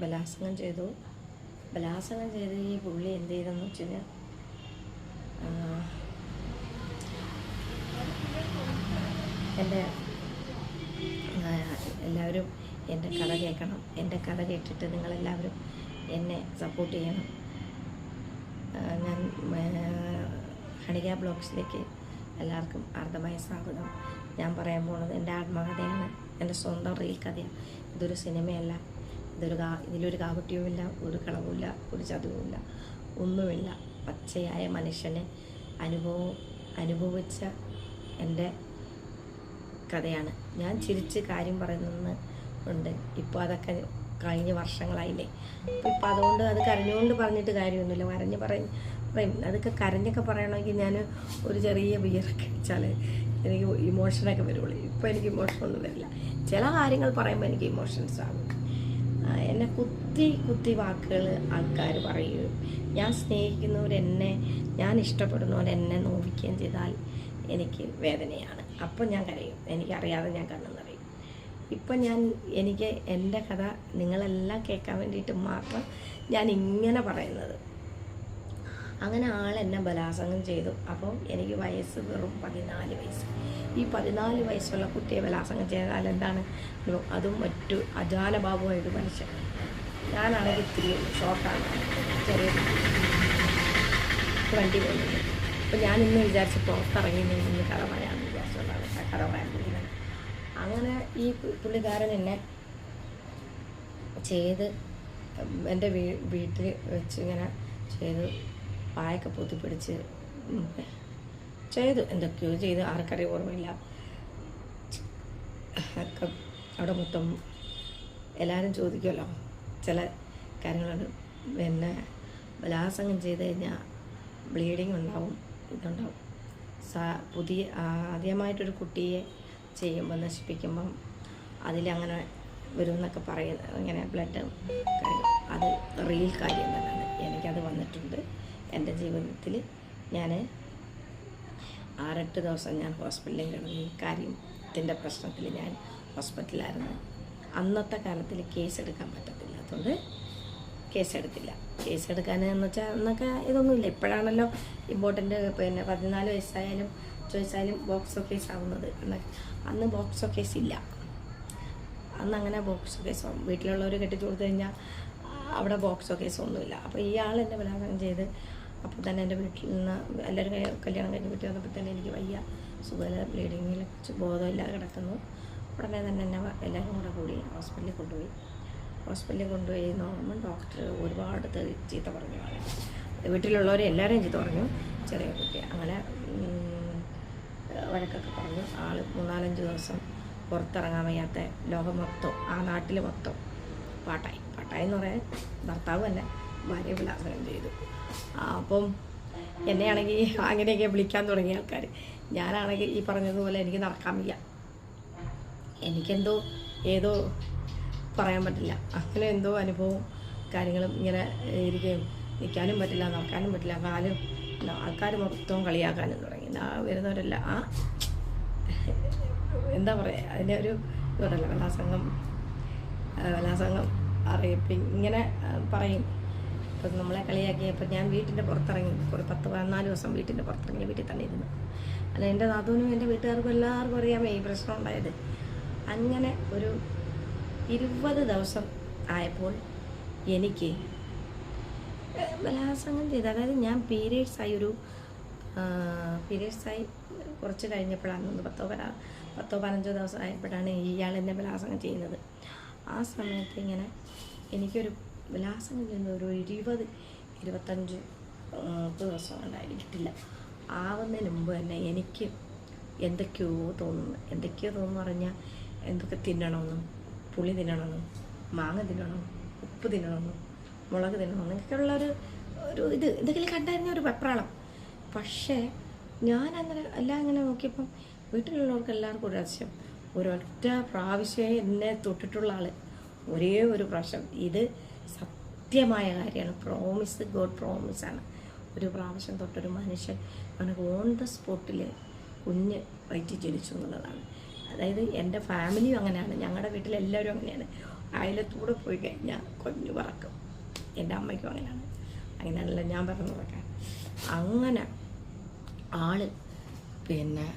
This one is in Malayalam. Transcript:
ബലാത്സംഗം ചെയ്തു. ബലാത്സംഗം ചെയ്ത് ഈ പുള്ളി എന്ത് ചെയ്തെന്ന് വെച്ച് കഴിഞ്ഞാൽ എന്റെ എല്ലാവരും എന്റെ കഥ കേൾക്കണം. എന്റെ കഥ കേട്ടിട്ട് നിങ്ങളെല്ലാവരും എന്നെ സപ്പോർട്ട് ചെയ്യണം. ഞാൻ ഹണിക ബ്ലോഗ്സിലേക്ക് എല്ലാവർക്കും അർദ്ധമായ സ്വാഗതം. ഞാൻ പറയാൻ പോകുന്നത് എന്റെ ആത്മകഥയാണ്. എന്റെ സ്വന്തം റീൽ കഥയാണ്. ഇതൊരു സിനിമയല്ല. ഇതൊരു കാ ഇതിലൊരു കാവട്ടിയുമില്ല ഒരു കളവുമില്ല ഒരു ചതുവുമില്ല ഒന്നുമില്ല. പച്ചയായ മനുഷ്യനെ അനുഭവം അനുഭവിച്ച എന്റെ കഥയാണ്. ഞാൻ ചിരിച്ച് കാര്യം പറയുന്നെന്ന് ഉണ്ട്. ഇപ്പോൾ അതൊക്കെ കഴിഞ്ഞ വർഷങ്ങളായില്ലേ. അപ്പോൾ ഇപ്പോൾ അതുകൊണ്ട് അത് കരഞ്ഞുകൊണ്ട് പറഞ്ഞിട്ട് കാര്യമൊന്നുമില്ല. കരഞ്ഞ് പറയും പറയും. അതൊക്കെ കരഞ്ഞൊക്കെ പറയണമെങ്കിൽ ഞാൻ ഒരു ചെറിയ ബിയറൊക്കെ വെച്ചാൽ എനിക്ക് ഇമോഷനൊക്കെ വരുള്ളൂ ഇപ്പോൾ എനിക്ക് ഇമോഷനൊന്നും വരില്ല. ചില കാര്യങ്ങൾ പറയുമ്പോൾ എനിക്ക് ഇമോഷൻസ് ആകും. എന്നെ കുത്തി കുത്തി വാക്കുകൾ ആൾക്കാർ പറയുകയും ഞാൻ സ്നേഹിക്കുന്നവരെന്നെ ഞാൻ ഇഷ്ടപ്പെടുന്നവരെന്നെ നോവിക്കുകയും ചെയ്താൽ എനിക്ക് വേദനയാണ്. അപ്പം ഞാൻ കരയും. എനിക്കറിയാതെ ഞാൻ കണ്ണു നിറയും. ഇപ്പം ഞാൻ എനിക്ക് എന്റെ കഥ നിങ്ങളെല്ലാം കേൾക്കാൻ വേണ്ടിയിട്ട് മാത്രം ഞാൻ ഇങ്ങനെ പറയുന്നത്. അങ്ങനെ ആൾ എന്നെ ബലാസംഗം ചെയ്തു. അപ്പോൾ എനിക്ക് വയസ്സ് വെറും പതിനാല് വയസ്സ്. ഈ പതിനാല് വയസ്സുള്ള കുട്ടിയെ ബലാസംഗം ചെയ്താൽ എന്താണ്? അതും മറ്റു അജാലഭാവമായിട്ട് മനുഷ്യൻ. ഞാനാണെങ്കിൽ ഇത്തിരി ഷോർട്ടാണ് ചെറിയ വണ്ടി പോകുന്നത് അപ്പോൾ ഞാൻ ഇന്ന് വിചാരിച്ച് പുറത്തിറങ്ങി നിന്ന് കഥ പറയാമെന്ന് വിചാരിച്ചുകൊണ്ടാണ് കഥ പറയാൻ അങ്ങനെ ഈ പുള്ളിക്കാരൻ എന്നെ ചെയ്ത് എന്റെ വീ വീട്ടിൽ വെച്ച് ഇങ്ങനെ ചെയ്ത് പായൊക്കെ പൊത്തിപ്പിടിച്ച് ചെയ്തു. എന്തൊക്കെയോ ചെയ്ത്. ആർക്കറി ഓർമ്മയില്ല. ഒക്കെ അവിടെ മൊത്തം എല്ലാവരും ചോദിക്കുമല്ലോ ചില കാര്യങ്ങളുണ്ട് പിന്നെ ബലാസംഗം ചെയ്ത് കഴിഞ്ഞാൽ ബ്ലീഡിങ് ഉണ്ടാവും ഇതുണ്ടാവും. സാ പുതിയ ആദ്യമായിട്ടൊരു കുട്ടിയെ ചെയ്യുമ്പോൾ നശിപ്പിക്കുമ്പം അതിലങ്ങനെ വരുമെന്നൊക്കെ പറയുന്നത് ഇങ്ങനെ ബ്ലഡ് അത് റിയൽ കാര്യം തന്നെയാണ്. എനിക്കത് വന്നിട്ടുണ്ട്. എന്റെ ജീവിതത്തിൽ ഞാൻ ആറെട്ട് ദിവസം ഞാൻ ഹോസ്പിറ്റലിൽ കിടന്നു ഈ കാര്യത്തിന്റെ പ്രശ്നത്തിൽ ഞാൻ ഹോസ്പിറ്റലിലായിരുന്നു. അന്നത്തെ കാലത്തിൽ കേസ് എടുക്കാൻ പറ്റത്തില്ലാത്തതുകൊണ്ട് കേസെടുത്തില്ല കേസെടുക്കാൻ എന്ന് വെച്ചാൽ അന്നൊക്കെ ഇതൊന്നുമില്ല. ഇപ്പോഴാണല്ലോ ഇമ്പോർട്ടന്റ് പിന്നെ പതിനാല് വയസ്സായാലും ചോദിച്ചാലും ബോക്സ് കേസ് ആവുന്നത്. അന്ന് അന്ന് ബോക്സ് കേസ് ഇല്ല. അന്ന് അങ്ങനെ ബോക്സോ കേസ് വീട്ടിലുള്ളവർ കെട്ടിച്ചു കൊടുത്തു കഴിഞ്ഞാൽ അവിടെ ബോക്സോ കേസോ ഒന്നുമില്ല. അപ്പോൾ ഇയാൾ എന്നെ ബലാത്സംഗം ചെയ്ത് അപ്പോൾ തന്നെ എന്റെ വീട്ടിൽ നിന്ന് എല്ലാവരും കല്യാണം കഴിഞ്ഞ് വീട്ടിൽ വന്നപ്പോൾ തന്നെ എനിക്ക് വയ്യ. സുഖമില്ല ബ്ലീഡിങ്ങിൽ ബോധമില്ലാതെ കിടക്കുന്നു. ഉടനെ തന്നെ എന്നെ എല്ലാവരും കൂടെ കൂടി ഹോസ്പിറ്റലിൽ കൊണ്ടുപോയി. ഹോസ്പിറ്റലിൽ കൊണ്ടുപോയി നോക്കുമ്പോൾ ഡോക്ടർ ഒരുപാട് ചീത്ത പറഞ്ഞു. വീട്ടിലുള്ളവരെ എല്ലാവരെയും ചീത്ത പറഞ്ഞു. ചെറിയ കുട്ടി. അങ്ങനെ വഴക്കൊക്കെ പറഞ്ഞു. ആൾ മൂന്നാലഞ്ച് ദിവസം പുറത്തിറങ്ങാൻ വയ്യാത്ത ലോകം മൊത്തം ആ നാട്ടിൽ മൊത്തം പാട്ടായി. പാട്ടായി എന്ന് പറയാൻ ഭർത്താവ് തന്നെ ഭാര്യ വിലാസനം ചെയ്തു. അപ്പം എന്നെയാണെങ്കിൽ അങ്ങനെയൊക്കെ വിളിക്കാൻ തുടങ്ങിയ ആൾക്കാർ ഞാനാണെങ്കിൽ ഈ പറഞ്ഞതുപോലെ എനിക്ക് നടക്കാൻ വയ്യ. എനിക്കെന്തോ ഏതോ പറയാൻ പറ്റില്ല. അങ്ങനെ എന്തോ അനുഭവവും കാര്യങ്ങളും ഇങ്ങനെ ഇരിക്കുകയും നിൽക്കാനും പറ്റില്ല നടക്കാനും പറ്റില്ല. കാലും ആൾക്കാർ മൊത്തവും കളിയാക്കാനും തുടങ്ങി. വരുന്നവരെല്ലാം ആ എന്താ പറയുക അതിന്റെ ഒരു ഇതുണ്ടല്ലോ കലാസംഘം കലാസംഘം അറിയിപ്പ് ഇങ്ങനെ പറയും. ഇപ്പം നമ്മളെ കളിയാക്കിയപ്പോൾ ഞാൻ വീട്ടിന്റെ പുറത്തിറങ്ങി. ഒരു പത്ത് പതിനാല് ദിവസം വീട്ടിന്റെ പുറത്തിറങ്ങി വീട്ടിൽ തന്നെ ഇരുന്നു. അല്ല എന്റെ നാത്തൂനും എന്റെ വീട്ടുകാർക്കും എല്ലാവർക്കും അറിയാമേ ഈ പ്രശ്നം ഉണ്ടായത്. അങ്ങനെ ഒരു ഇരുപത് ദിവസം ആയപ്പോൾ എനിക്ക് ബലാസംഗം ചെയ്ത് അതായത് ഞാൻ പീരീഡ്സ് ആയി ഒരു പീരീഡ്സ് ആയി കുറച്ച് കഴിഞ്ഞപ്പോഴാണ് ഒന്ന് പത്തോ പതിനാ പത്തോ പതിനഞ്ചോ ദിവസം ആയപ്പോഴാണ് ഇയാൾ എന്നെ ബലാസംഗം ചെയ്യുന്നത്. ആ സമയത്ത് ഇങ്ങനെ എനിക്കൊരു ബലാത്സംഗം ചെയ്യുന്ന ഒരു ഇരുപത് ഇരുപത്തഞ്ച് മുപ്പത് ദിവസം ഉണ്ടായിട്ടില്ല. ആവുന്നതിന് മുമ്പ് തന്നെ എനിക്ക് എന്തൊക്കെയോ തോന്നുന്നു. എന്തൊക്കെയോ തോന്നുന്നു പറഞ്ഞാൽ എന്തൊക്കെ തിന്നണമെന്നും പുളി തിന്നണമെന്നും മാങ്ങ തിന്നണം ഉപ്പ് തിന്നണമെന്നും മുളക് തിന്നണം എന്നൊക്കെയുള്ള ഒരു ഒരു ഇത് എന്തെങ്കിലും കണ്ടായിരുന്ന ഒരു വെപ്രാളം. പക്ഷേ ഞാൻ അങ്ങനെ എല്ലാം ഇങ്ങനെ നോക്കിയപ്പം വീട്ടിലുള്ളവർക്ക് എല്ലാവർക്കും ഒരു ആവശ്യം ഒരൊറ്റ പ്രാവശ്യമേ എന്നെ തൊട്ടിട്ടുള്ള ആൾ ഒരേ ഒരു പ്രാവശ്യം. ഇത് സത്യമായ കാര്യമാണ്. പ്രോമിസ് ഗോഡ് പ്രോമിസാണ് ഒരു പ്രാവശ്യം തൊട്ടൊരു മനുഷ്യൻ അവനക്ക് ഓൺ ദ സ്പോട്ടിൽ കുഞ്ഞ് വയറ്റി ജനിച്ചു എന്നുള്ളതാണ്. അതായത് എന്റെ ഫാമിലിയും അങ്ങനെയാണ്. ഞങ്ങളുടെ വീട്ടിലെല്ലാവരും അങ്ങനെയാണ്. അയലത്തൂടെ പോയി കഴിഞ്ഞാൽ കൊഞ്ഞു പറക്കും. എന്റെ അമ്മയ്ക്കും അങ്ങനെയാണ്. അങ്ങനെയാണല്ലോ ഞാൻ പറഞ്ഞു പറക്കാൻ അങ്ങനെ ആൾ പിന്നെ